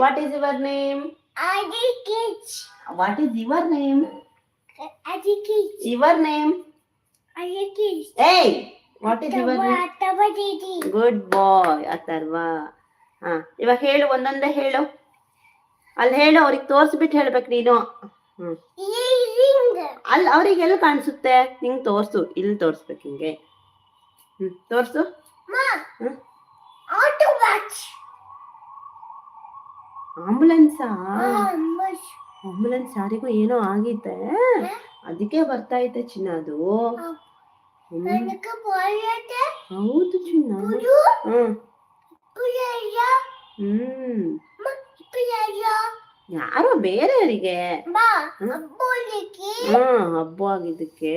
What is your name what is your name your name ಏಯ್ what is your name good boy Atharva ಹಾ ಇವಾಗ ಹೇಳು ಒಂದೊಂದೇ ಹೇಳು. ಅಲ್ಲಿ ಹೇಳು ಅವ್ರಿಗೆ ತೋರಿಸ್ಬಿಟ್ಟು ಹೇಳ್ಬೇಕು ನೀನು. ಹ್ಮ್. ಅಲ್ಲಿ ಅವ್ರಿಗೆಲ್ಲ ಕಾಣಿಸುತ್ತೆ? ಹಿಂಗ್ ತೋರ್ಸು ಇಲ್ಲಿ ತೋರಿಸ್ಬೇಕು ಹಿಂಗೆ. ಹ್ಮ್ ತೋರ್ಸು. ಹ್ಮ್. ಆಂಬುಲೆನ್ಸಾ ಆಂಬುಲೆನ್ಸ್ ಯಾರಿಗೂ ಏನೋ ಆಗಿದೆ ಅದಕ್ಕೆ ಬರ್ತಾ ಐತೆ ಚಿನ್ನ ಅದು. ಹೌದು. ಚಿನ್ನ. ಹ್ಮ್. ಯಾರೋ ಬೇರೆಯವರಿಗೆ? ಹ್ಮ್ ಹಬ್ಬ ಆಗಿದ್ದಕ್ಕೆ.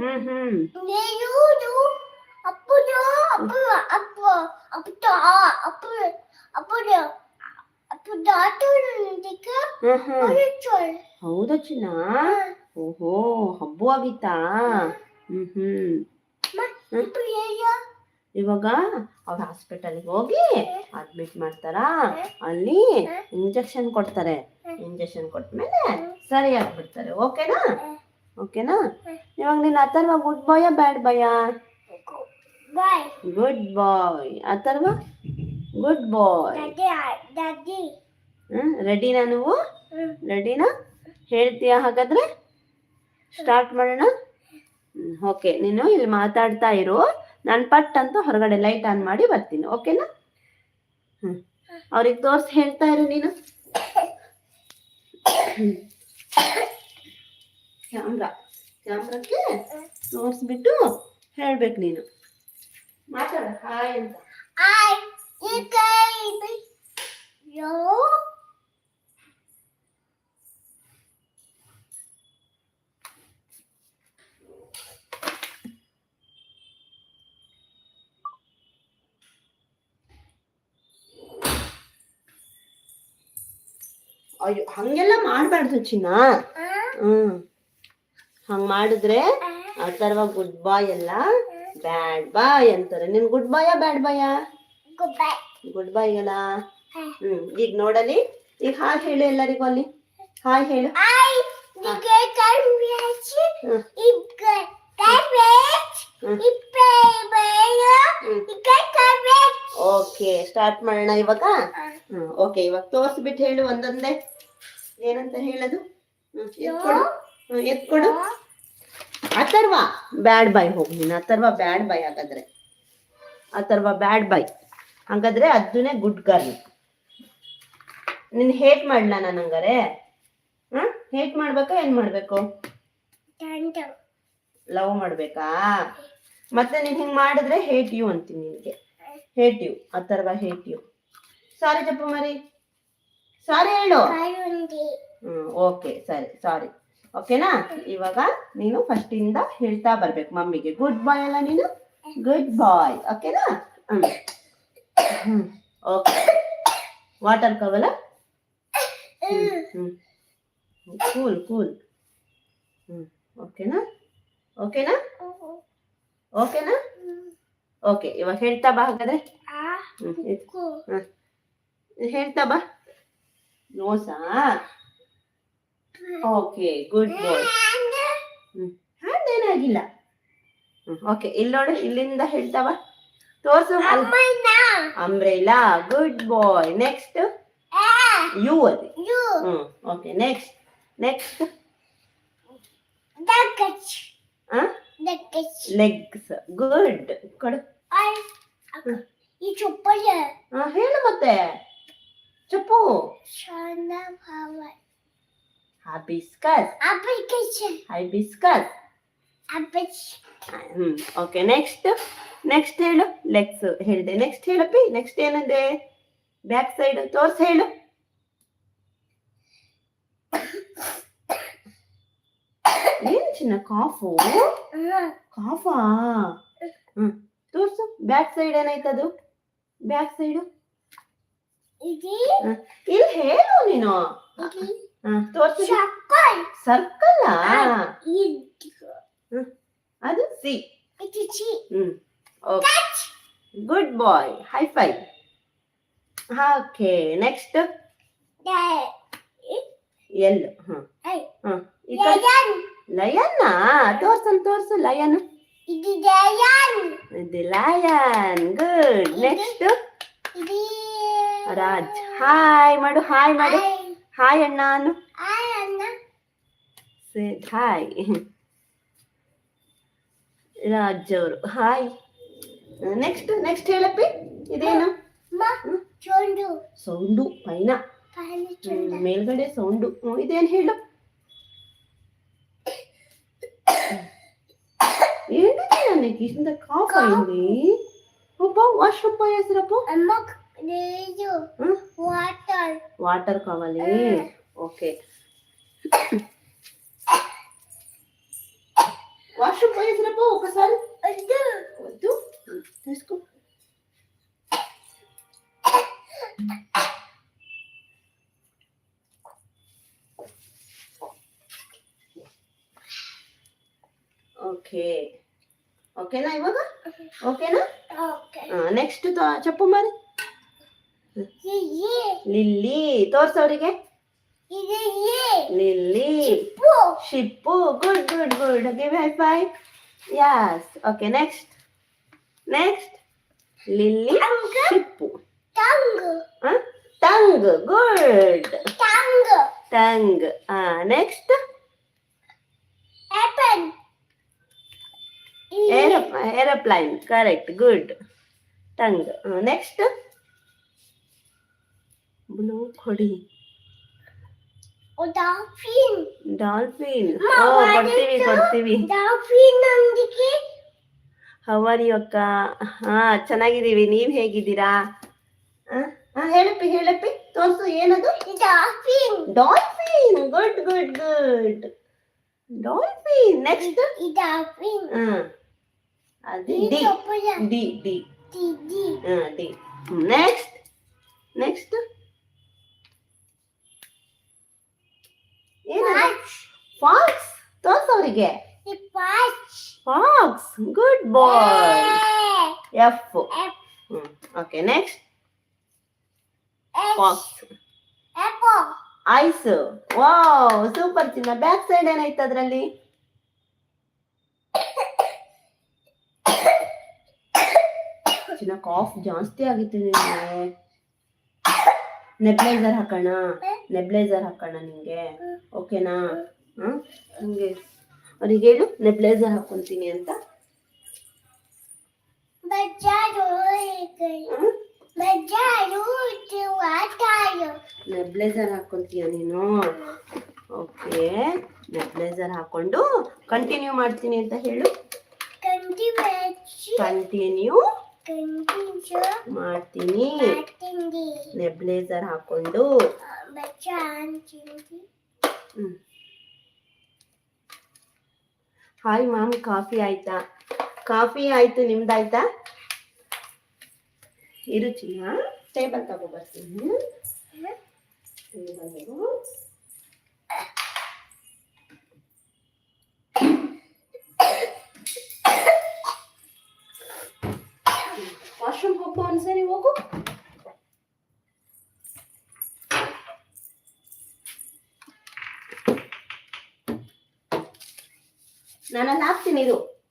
ಹ್ಮ್ ಹ್ಮ್. അപ്പോഴോ അപ്പോ ಅಪ್ಪ ಅಪ್ಪ ಅಪ್ಪ ಅಪ್ಪ അപ്പൊ ಡಾಕ್ಟರ್ನೊಂದಿಗೆ ಹೌದಾ ಚಿನ್ನ ಓಹೋ ಹಬ್ಬು ಆಗಿತ್ತಾ ಹ್ಮ್ ಹ್ಮ್ ಇವಾಗ ಅವ್ರ ಹಾಸ್ಪಿಟಲ್ಗೆ ಹೋಗಿ ಅಡ್ಮಿಟ್ ಮಾಡ್ತಾರ? ಅಲ್ಲಿ ಇಂಜೆಕ್ಷನ್ ಕೊಡ್ತಾರೆ. ಇಂಜೆಕ್ಷನ್ ಕೊಟ್ಮೇಲೆ ಸರಿ ಆಗ್ಬಿಡ್ತಾರೆ ಓಕೆನಾ ಓಕೆನಾ ಇವಾಗ ನೀನ್ ಅಥರ್ವ ಗುಡ್ ಬಾಯ bad ಬಾಯಾ boy good boy Atharva good boy ರೆಡಿನಾ ನೀವು? ರೆಡಿನಾ ಹೇಳ್ತೀಯಾ ಹಾಗಾದ್ರೆ? ಸ್ಟಾರ್ಟ್ ಮಾಡೋಣ? ಓಕೆ ನೀನು ಇಲ್ಲಿ ಮಾತಾಡ್ತಾ ಇರು. ನಾನು ಪಟ್ ಅಂತ ಹೊರಗಡೆ ಲೈಟ್ ಆನ್ ಮಾಡಿ ಬರ್ತೀನಿ ಓಕೆನಾ ಹ್ಞೂ ಅವ್ರಿಗೆ ತೋರಿಸಿ ಹೇಳ್ತಾ ಇರು ನೀನು. ಕ್ಯಾಮ್ರಾ. ಕ್ಯಾಮ್ರಕ್ಕೆ ತೋರಿಸ್ಬಿಟ್ಟು ಹೇಳ್ಬೇಕು ನೀನು. ಮಾತಾಡು. ಹಾಯ್ ಅಂತ. ಹಾಯ್ ಈ ಕೈ ಇದು ಯೋ. ಅಯ್ಯೋ ಹಂಗೆಲ್ಲ ಮಾಡಬಾರ್ದು ಚಿನ್ನ. ಹ್ಮ್. ಹಂಗ ಮಾಡಿದ್ರೆ ಆ? ತರವ ಗುಡ್ ಬಾಯ್ ಎಲ್ಲ. ಬ್ಯಾಡ್ ಬಾಯ್ ಅಂತಾರೆ. ನಿನ್ ಗುಡ್ ಬಾಯ ಬ್ಯಾಡ್ ಬಾಯ ಗುಡ್ ಬಾಯ್ ಗುಡ್ ಬಾಯ್ ಅಲ್ಲ ಹ್ಮ್. ಈಗ ನೋಡಲಿ. ಈಗ ಹಾಯ್ ಹೇಳು ಎಲ್ಲರಿಗೂ ಅಲ್ಲಿ. ಹಾಯ್ ಹೇಳು. ಓಕೆ ಸ್ಟಾರ್ಟ್ ಮಾಡೋಣ ಇವಾಗ? ಓಕೆ ಇವಾಗ ತೋರಿಸ್ಬಿಟ್ಟು ಹೇಳು ಒಂದೊಂದೇ. ಏನಂತ ಹೇಳೋದು? ಎತ್ಕೊಡು. ಎತ್ಕೊಡು. ಅಥರ್ವ ಬ್ಯಾಡ್ ಬೈ ಹೋಗಿ ನೀನು ಅಥರ್ವ ಬ್ಯಾಡ್ ಬೈ ಹಾಗಾದ್ರೆ. ಅಥರ್ವ ಬ್ಯಾಡ್ ಬೈ ಹಾಗಾದ್ರೆ ಅದನ್ನೇ ಗುಡ್ ಗರ್ಲ್ ನಿನ್ ಹೇಟ್ ಮಾಡ್ಲಾ ನಾನು ಹಂಗಾರೆ? ಹೇಟ್ ಮಾಡ್ಬೇಕಾ ಏನ್ ಮಾಡ್ಬೇಕು? ಲವ್ ಮಾಡ್ಬೇಕಾ? ಮತ್ತೆ ನೀನ್ ಹಿಂಗ್ ಮಾಡಿದ್ರೆ ಹೇಟ್ ಯು ಅಂತೀನಿ ನಿನ್ಗೆ. Hate you Atharva hate you sorry Chappu ಮರಿ. ಸಾರಿ ಹೇಳು. ಹ್ಮ್ ಓಕೆ ಸರಿ ಸಾರಿ ಓಕೆನಾ? ಇವಾಗ ನೀನು ಫಸ್ಟ್ ಇಂದ ಹೇಳ್ತಾ ಬರ್ಬೇಕು ಮಮ್ಮಿಗೆ. ಗುಡ್ ಬಾಯ್ ಅಲ್ಲ ನೀನು? ಗುಡ್ ಬಾಯ್ ಓಕೆನಾ? ಓಕೆ. ವಾಟರ್ ಕವಲ ಕೂಲ್ ಕೂಲ್ ಓಕೆನಾ? ಓಕೆನಾ? ಓಕೆನಾ? ಓಕೆ ಇವಾಗ ಹೇಳ್ತಾ ಬಾ ಹಾಗಾದ್ರೆ. ಹೇಳ್ತಾ ಬಾ. ನೋಸಾ ಓಕೆ ಗುಡ್ ಬಾಯ್ ಅದೇನಾಗಿಲ್ಲ ಓಕೆ ಇಲ್ಲಿ ನೋಡು ಇಲ್ಲಿಂದ ಹೇಳ್ತಾವ ತೋರ್ಸು umbrella good boy next you ಅದೆ ಹ್ಮ್ okay next next legs good ಕೊಡು ಈ ಚಪ್ಪಲಿ ಹೇಳು ಮತ್ತೆ ಚಪ್ಪು ಶಾನ ಭಾವ hibiscus hibiscus hmm okay next next ಹೇಳು. ಲೆಗ್ಸ್ ಹೇಳಿದೆ. ನೆಕ್ಸ್ಟ್ ಹೇಳಪ್ಪಿ ನೆಕ್ಸ್ಟ್ ಏನಂದೆ? ಬ್ಯಾಕ್ ಸೈಡ್ ತೋರ್ಸ್ ಹೇಳು. ಏನು ಚಿನ್ನ ಕಾಫು? ಕಾಫಾ? ಹ್ಮ್ ತೋರ್ಸು. ಬ್ಯಾಕ್ ಸೈಡ್ ಏನಾಯ್ತದು ಬ್ಯಾಕ್ ಸೈಡ್ ಇಲ್ಲಿ ಹೇಳು ನೀನು. ತೋರ್ಸಿ ಸರ್ಕಲ್ ಸರ್ಕಲ್ ಅದು C good boy high five okay next L lion. ತೋರ್ಸನ್ ತೋರ್ಸು ಲಯನ್. ಇದು lion. Good next Raj. Hi ಮಾಡು. ಹಾಯ್ ಮಾಡು. Hai. ಹಾಯ್ ಅಣ್ಣ ಅನ್ನು Hai Anna. ಹಾಯ್ ರಾಜ್ ಅವರು ಹಾಯ್ ನೆಕ್ಸ್ಟ್ ನೆಕ್ಸ್ಟ್ ಹೇಳಪ್ಪಿ ಇದೇನು Ma. Chondu. ಸೌಂಡು ಪೈನ Pani ಹ್ಮ್, chondu. ಮೇಲ್ಗಡೆ ಸೌಂಡು ಹ್ಮ್, ಇದೇನ್ ಹೇಳು ఏంటిది నీకు ఇంత కాఫ్ అయింది అబ్బా washroom పోయేసిరప్పు Amma. Leju. Hmm? Water కావాలి. ఓకే. వాష్రూమ్ పోయేసిరప్పు ఒకసారి. వద్దు. తీసుకో. ఓకే. ఓకేనా ఇವಾಗ ఓకేనా. నెక్స్ట్ చెప్పు మరి. Lily ತೋರ್ಸವ್ರಿಗೆ Ini ye. Lily Po. Ship good good good give high five yes okay next next lily ship Tang. Tongue good Tang. Tongue next Apple. Aeroplane correct good tongue next Blue ಕೊಡಿ Oh, dolphin. Dolphin Ma, ಓ what ಕೊಡ್ತೀವಿ is ಕೊಡ್ತೀವಿ Dolphin ನೊಂದಿಗೆ ಹವರಿ ಅಕ್ಕ ಹಾ ಚೆನ್ನಾಗಿದ್ದೀವಿ ನೀವ್ ಹೇಗಿದ್ದೀರಾ? ಆ, ಆ, ಹೇಳಪ್ಪಿ ಹೇಳಪ್ಪಿ ತೋರ್ಸು ಏನದು? Dolphin. Dolphin good good good. Dolphin next ಈ dolphin. ಅದೇ ಈ D. ಚಪ್ಪಲ. D D. Didi. D. Next next ಏನದು Patch. ಫಾಕ್ಸ್ ತೋರ್ಸು ಅವರಿಗೆ. Fox good boy. F. Okay next. Fox. Ice wow super ಚಿನ್ನ. ಬ್ಯಾಕ್ ಸೈಡ್ ಏನಾಯ್ತು ಅದರಲ್ಲಿ? ಚಿನ್ನ ಕಾಫ್ ಜಾಸ್ತಿ ಆಗಿತ್ತು ನಿನ್ಗೆ ನೆಬ್ಲೈಸರ್ ಹಾಕೋಣ. ನೆಬ್ಲೈಸರ್ ಹಾಕೋಣ ನಿಮಗೆ ಓಕೆನಾ? ಹಾಂ ನಿಮಗೆ ಅವ್ರಿಗೆ ಹೇಳು ನೆಬ್ಲೈಸರ್ ಹಾಕೊಂತೀನಿ ಅಂತ. ನೆಬ್ಲೈಸರ್ ಹಾಕೊಂತೀಯ ನೀನು? ಓಕೆ. ನೆಬ್ಲೈಸರ್ ಹಾಕೊಂಡು ಕಂಟಿನ್ಯೂ ಮಾಡ್ತೀನಿ ಅಂತ ಹೇಳು. ಕಂಟಿ ಕಂಟಿನ್ಯೂ ಮಾಡ್ತೀನಿ. ನೆಬ್ಲೈಸರ್ ಹಾಕೊಂಡು. ಹಾಯ್ ಮ್ಯಾಮ್ ಕಾಫಿ ಆಯ್ತಾ? ಕಾಫಿ ಆಯ್ತು. ನಿಮ್ದಾಯ್ತಾ? ಇರು ಚಿನ್ನ ಟೇಬಲ್ ತಗೋ ಬರ್ತೀನಿ. ವಾಶ್ರೂಮ್ ಹೋಗು ಒಂದ್ಸರಿ ಹೋಗು. ನಾನಲ್ಲಿ ಹಾಕ್ತೀನಿ ಇದು.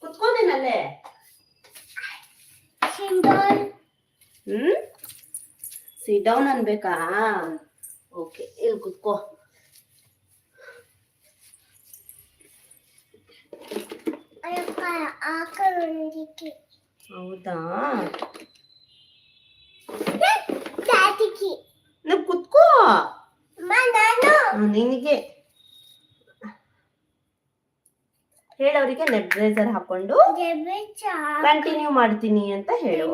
ಕುತ್ಕೊಂಡೇನಲ್ಲೇ. ಹ್ಮ್? Sit down ಅನ್ಬೇಕಾ? ಓಕೆ ಇಲ್ಲಿ ಕುತ್ಕೋ. ಹೌದಾ? ಕುತ್ಕೋ. ನಿನಗೆ. ಹೇಳೋರಿಗೆ ನೆಬ್ಲೈಸರ್ ಹಾಕೊಂಡು ಕಂಟಿನ್ಯೂ ಮಾಡ್ತೀನಿ ಅಂತ ಹೇಳು.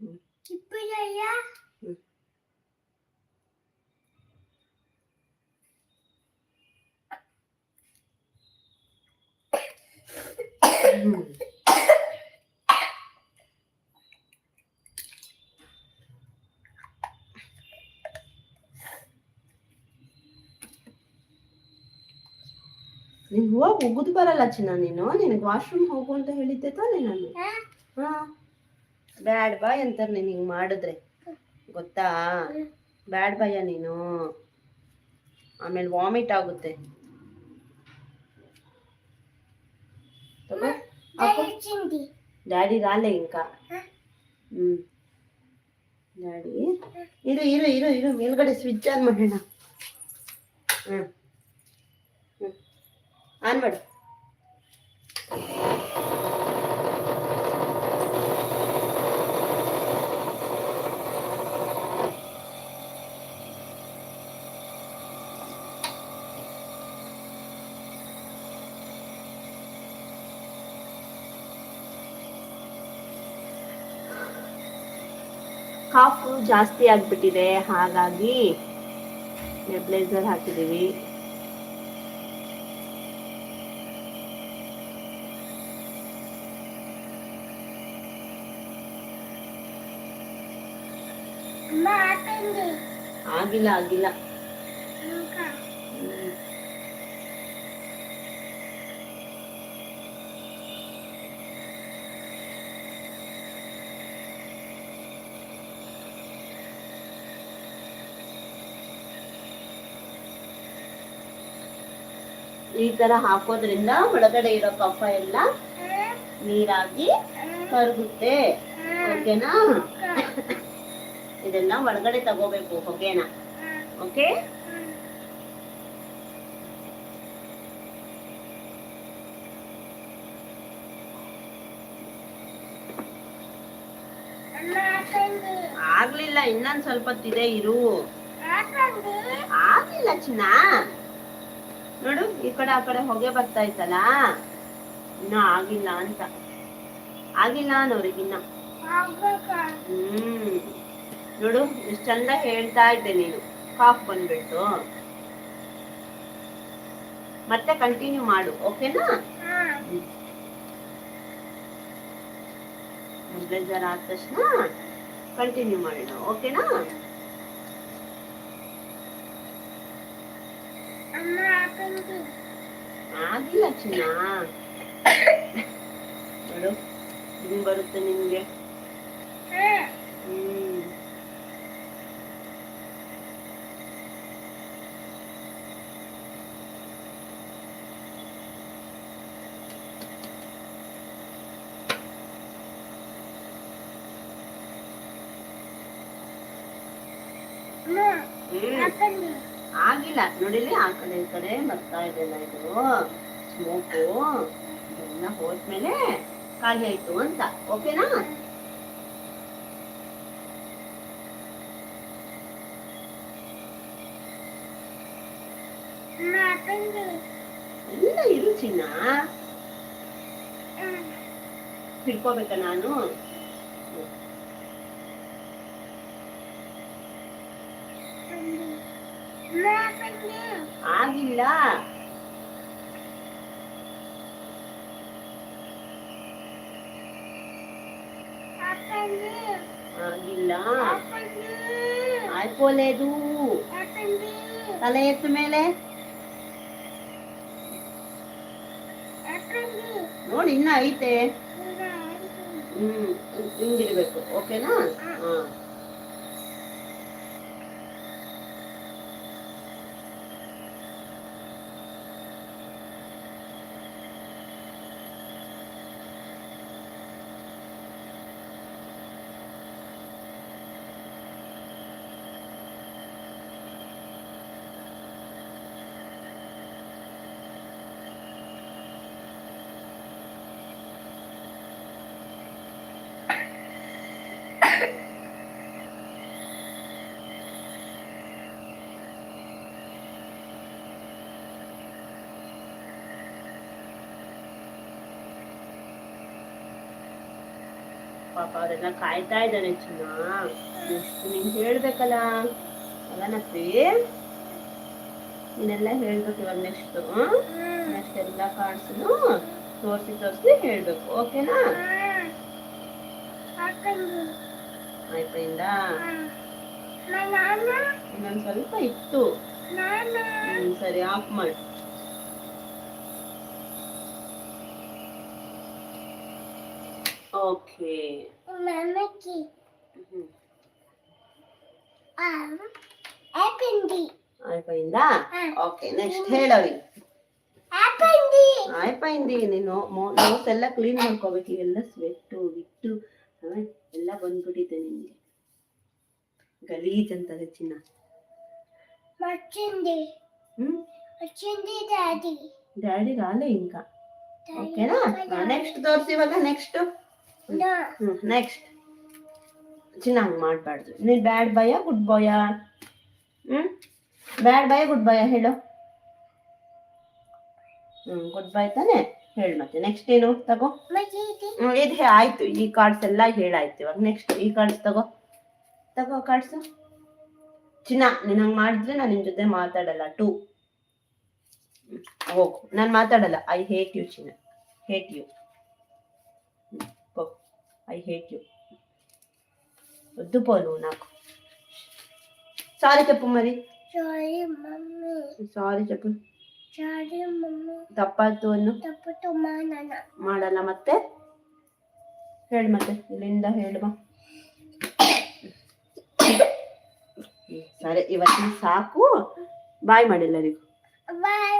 ಹ್ಮ್. ಕಿಪ್ಪುಲಯ್ಯ. ಹ್ಮ್. ಹ್ಮ್. ನೀನ್ ಹೋಗಿ ಉಗಿದು ಬರಲ್ಲ ಚಿನ್ನ ನೀನು. ನಿನಗೆ ವಾಶ್ರೂಮ್ ಹೋಗು ಅಂತ ಹೇಳಿದ್ದೆ ತಾನೇ ನಾನು. ಹಾ. ಬ್ಯಾಡ್ ಬಾಯ್ ಅಂತಾರೆ ನೀನು ಹಿಂಗೆ ಮಾಡಿದ್ರೆ. ಗೊತ್ತಾ? ಬ್ಯಾಡ್ ಬಾಯ ನೀನು. ಆಮೇಲೆ ವಾಮಿಟ್ ಆಗುತ್ತೆ. ಡ್ಯಾಡಿ ರಾಲೆ ಇಂಕ. ಹ್ಮ್. ಡ್ಯಾಡಿ ಇರು ಇರು ಇರು ಇರು. ಮೇಲ್ಗಡೆ ಸ್ವಿಚ್ ಆನ್ ಮಾಡೋಣ. ಹ್ಮ್. ಆನ್ ಮಾಡು ಕಾಫು ಜಾಸ್ತಿ ಆಗ್ಬಿಟ್ಟಿದೆ ಹಾಗಾಗಿ ನೆಬ್ಲೈಸರ್ ಹಾಕಿದೀವಿ ಆಗಿಲ್ಲ ಆಗಿಲ್ಲ. ಈ ತರ ಹಾಕೋದ್ರಿಂದ ಒಳಗಡೆ ಇರೋ ಕಫ ಎಲ್ಲ ನೀರಾಗಿ ಕರಗುತ್ತೆ. ಓಕೆನಾ? ಇದನ್ನ ಒಳಗಡೆ ತಗೋಬೇಕು ಹೊಗೆನ. ಓಕೆ ಆಗ್ಲಿಲ್ಲ, ಇನ್ನೊಂದ್ ಸ್ವಲ್ಪ ಇದೆ ಇರು. ಆಗ್ಲಿಲ್ಲ, ಚಿನ್ನ. ನೋಡು, ಈ ಕಡೆ ಆ ಕಡೆ ಹೊಗೆ ಬರ್ತಾ ಇತ್ತಲ್ಲ? ಇನ್ನ ಆಗಿಲ್ಲ ಅಂತ. ಆಗಿಲ್ಲ ಅನ್ನೋರಿಗಿನ್ನ ಹ್ಮ್. ನೋಡು, ಇಷ್ಟು ಚಂದ ಹೇಳ್ತಾ ಇದ್ದೆ ನೀನು. ಕಾಫ್ ಬಂದ್ಬಿಟ್ಟು ಮತ್ತೆ ಕಂಟಿನ್ಯೂ ಮಾಡು ಓಕೆನಾ ಬೇಜಾರ ಆದ ತಕ್ಷಣ ಕಂಟಿನ್ಯೂ ಮಾಡೋಣ ಓಕೆನಾ ಆಗಿಲ್ಲ ಚಿನ್ನ ನೋಡು ಬರುತ್ತೆ ನಿಮ್ಗೆ ಹ್ಮ್. ಆಗಿಲ್ಲ. ನೋಡಿಲಿ ಆ ಕಡೆ ಈ ಕಡೆ ಬರ್ತಾ ಇದೆಲ್ಲ ಇದು. ಸ್ಮೋಕು. ಎಲ್ಲ ಹೋದ್ಮೇಲೆ ಖಾಲಿ ಆಯ್ತು ಅಂತ. ಓಕೆನಾ ಇಲ್ಲ ಇರು ಚಿನ್ನ. ನಾನು? ಆಗಿಲ್ಲ. ಆಗಿಲ್ಲ. ಆಯ್ಕೋಲೇದು ತಲೆ ಎತ್ತ ಮೇಲೆ. ನೋಡಿ ಇನ್ನ ಐತೆ. ಹ್ಮ್ ಹಿಂಗಿರ್ಬೇಕು ಓಕೆನಾ ಹಾ. ಪಾಪ ಅವರೆಲ್ಲ ಕಾಯ್ತಾ ಇದ್ದಾರೆ ಚಿನ್ನ. ನೀನು ಹೇಳ್ಬೇಕಲ್ಲ? ಅವನತ್ರಿ ನೀನೆಲ್ಲ ಹೇಳ್ಬೇಕು ಇವಾಗ ನೆಕ್ಸ್ಟ್ ನೆಕ್ಸ್ಟ್ ಎಲ್ಲ ಕಾರ್ಡ್ಸ್ನು ತೋರಿಸಿ ತೋರಿಸಿ ಹೇಳ್ಬೇಕು ಓಕೆನಾ? ಆಯ್ತಿಂದ ಇನ್ನೊಂದು ಸ್ವಲ್ಪ ಇತ್ತು ಸರಿ ಆಫ್ ಮಾಡಿ. Okay Mamaki. Um, Appindi. ಆಯ್ಪೈಂದ ಹ್ಮ್. ಓಕೆ ನೆಕ್ಸ್ಟ್ ಹೇಳವಿ Appindi. ಆಯ್ಪೈಂದಿ ನೀನು ನೋಸ್ ಎಲ್ಲ ಕ್ಲೀನ್ ಮಾಡ್ಕೋಬೇಕು ಇವೆಲ್ಲ ಸ್ವೆಟ್ಟು ಬಿಟ್ಟು ಆಮೇಲೆ ಎಲ್ಲ ಬಂದ್ಬಿಟ್ಟಿದೆ ನಿನ್ಗೆ ಗಲೀಜ್ ಅಂತಾರೆ ಚಿನ್ನ Machindi. ಹ್ಮ್ Machindi daddy. ಡ್ಯಾಡಿಗೆ ಆಲೆ ಇಂಕ Daddy. ಓಕೆನಾ ನೆಕ್ಸ್ಟ್ ತೋರಿಸಿ ಇವಾಗ ನೆಕ್ಸ್ಟ್ ಚಿನ್ನ ಹಂಗೆ ಮಾಡಬಾರ್ದು. ನೀನು ಬ್ಯಾಡ್ ಬಾಯ ಗುಡ್ ಬಾಯ ಹ್ಮ್? ಬ್ಯಾಡ್ ಬಾಯ ಗುಡ್ ಬಾಯ ಹೇಳು. ಹ್ಮ್ ಗುಡ್ ಬಾಯ್ ತಾನೆ? ಹೇಳು ಮತ್ತೆ. ನೆಕ್ಸ್ಟ್ ಏನು ತಗೋ. ಇದು ಆಯ್ತು. ಈ ಕಾರ್ಡ್ಸ್ ಎಲ್ಲ ಹೇಳಾಯ್ತು ಇವಾಗ. ನೆಕ್ಸ್ಟ್ ಈ ಕಾರ್ಡ್ಸ್ ತಗೋ. ತಗೋ ಕಾರ್ಡ್ಸ್ ಚಿನ್ನ ನೀನ್ ಹಂಗ್ ಮಾಡಿದ್ರೆ ನಾನು ನಿನ್ ಜೊತೆ ಮಾತಾಡಲ್ಲ. ಟೂ ಹೋಗು. ನಾನು ಮಾತಾಡಲ್ಲ. ಐ ಹೇಟ್ ಯು ಚಿನ್ನ. Hate you I hate you వద్దు పోను నాకు సారీ చెప్పు మరి Sorry, mommy. ಸಾರಿ చెప్పు Sorry, mommy. ತಪ್ಪಾಯ್ತು ಅನ್ನು ತಪ್ಪು ಮಾಡೋಣ ಮಾಡಲ್ಲ ಮತ್ತೆ ಹೇಳು ಮತ್ತೆ ಇಲ್ಲಿಂದ ಹೇಳುವ ಸರಿ ಇವತ್ತಿನ ಸಾಕು ಬಾಯ್ ಮಾಡಿಲ್ಲರಿಗೂ ಬಾಯ್